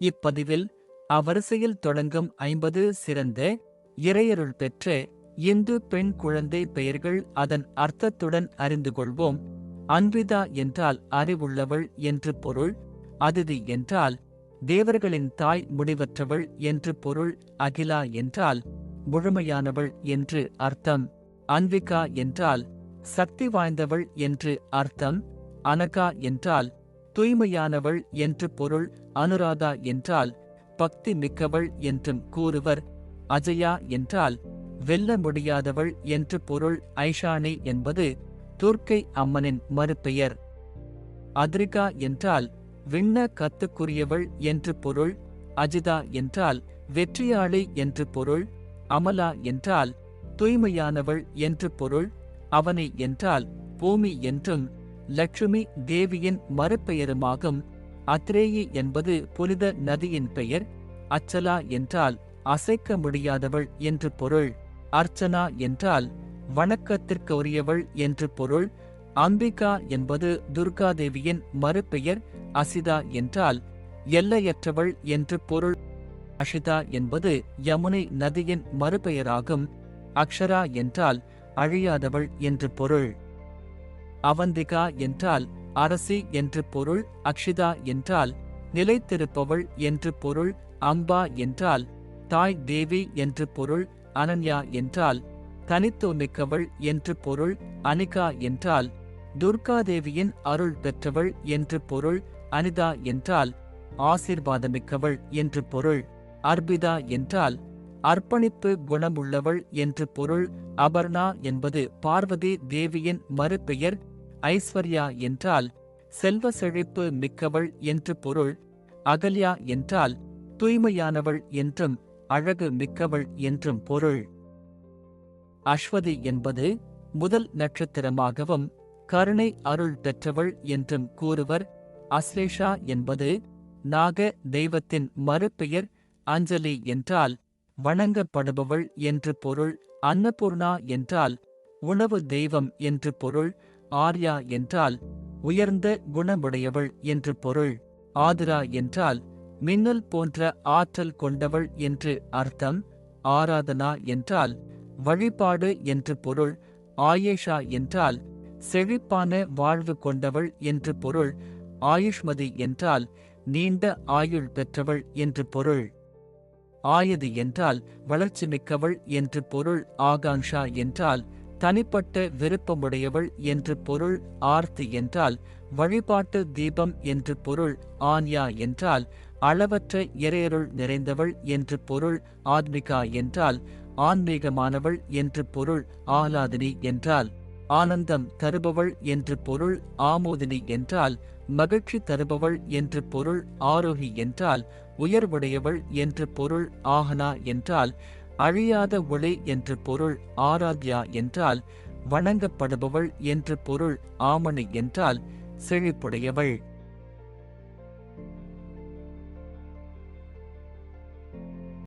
இப்பதிவில் அவ்வரிசையில் தொடங்கும் ஐம்பது சிறந்த இறையருள் பெற்ற இந்து பெண் குழந்தை பெயர்கள் அதன் அர்த்தத்துடன் அறிந்து கொள்வோம். அன்பிதா என்றால் அறிவுள்ளவள் என்று பொருள் அதிதி என்றால் தேவர்களின் தாய் முடிவற்றவள் என்று பொருள் அகிலா என்றால் முழுமையானவள் என்று அர்த்தம். அன்விகா என்றால் சக்தி வாய்ந்தவள் என்று அர்த்தம். அனகா என்றால் தூய்மையானவள் என்று பொருள் அனுராதா என்றால் பக்தி மிக்கவள் என்றும் கூறுவர். அஜயா என்றால் வெல்ல முடியாதவள் என்று பொருள் ஐஷானி என்பது துர்க்கை அம்மனின் மறுபெயர். அதிரிகா என்றால் விண்ண கத்துக்குரியவள் என்று பொருள் அஜிதா என்றால் வெற்றியாளி என்று பொருள் அமலா என்றால் தூய்மையானவள் என்று பொருள் அவனை என்றால் பூமி என்றும் லட்சுமி தேவியின் மறுபெயருமாகும். அத்ரேயி என்பது புனித நதியின் பெயர். அச்சலா என்றால் அசைக்க முடியாதவள் என்று பொருள். அர்ச்சனா என்றால் வணக்கத்திற்கு உரியவள் என்று பொருள். அம்பிகா என்பது துர்காதேவியின் மறுபெயர். அசிதா என்றால் எல்லையற்றவள் என்று பொருள். அஷிதா என்பது யமுனை நதியின் மறுபெயராகும். அக்ஷரா என்றால் அழியாதவள் என்று பொருள். அவந்திகா என்றால் அரசி என்று பொருள் அக்ஷிதா என்றால் நிலைத்திருப்பவள் என்று பொருள் அம்பா என்றால் தாய் தேவி என்று பொருள் அனன்யா என்றால் தனித்துவமிக்கவள் என்று பொருள் அனிகா என்றால் துர்காதேவியின் அருள் பெற்றவள் என்று பொருள் அனிதா என்றால் ஆசீர்வாதமிக்கவள் என்று பொருள் அர்பிதா என்றால் அர்ப்பணிப்பு குணமுள்ளவள் என்று பொருள் அபர்ணா என்பது பார்வதி தேவியின் மறுபெயர் ஐஸ்வர்யா என்றால் செல்வ செழிப்பு மிக்கவள் என்று பொருள் அகல்யா என்றால் தூய்மையானவள் என்றும் அழகு மிக்கவள் என்றும் பொருள். அஸ்வதி என்பது முதல் நட்சத்திரமாகவும் கருணை அருள் பெற்றவள் என்றும் கூறுவர். அஸ்லேஷா என்பது நாக தெய்வத்தின் மறுபெயர் அஞ்சலி என்றால் வணங்கப்படுபவள் என்று பொருள் அன்னபூர்ணா என்றால் உணவு தெய்வம் என்று பொருள் ஆர்யா என்றால் உயர்ந்த குணமுடையவள் என்று பொருள் ஆதிரா என்றால் மின்னல் போன்ற ஆற்றல் கொண்டவள் என்று அர்த்தம் ஆராதனா என்றால் வழிபாடு என்று பொருள் ஆயேஷா என்றால் செழிப்பான வாழ்வு கொண்டவள் என்று பொருள் ஆயுஷ்மதி என்றால் நீண்ட ஆயுள் பெற்றவள் என்று பொருள் ஆயது என்றால் வளர்ச்சி மிக்கவள் என்று பொருள் ஆகாங்ஷா என்றால் தனிப்பட்ட விருப்பமுடையவள் என்று பொருள் ஆர்த்தி என்றால் வழிபாட்டு தீபம் என்று பொருள் ஆன்யா என்றால் அளவற்ற இறையருள் நிறைந்தவள் என்று பொருள் ஆத்மிகா என்றால் ஆன்மீகமானவள் என்று பொருள் ஆலாதினி என்றால் ஆனந்தம் தருபவள் என்று பொருள் ஆமோதினி என்றால் மகிழ்ச்சி தருபவள் என்று பொருள் ஆரோகி என்றால் உயர்வுடையவள் என்று பொருள் ஆகனா என்றால் அழியாத ஒளி என்று பொருள் ஆராத்யா என்றால் வணங்கப்படுபவள் என்று பொருள் ஆமணி என்றால் செழிப்புடையவள்.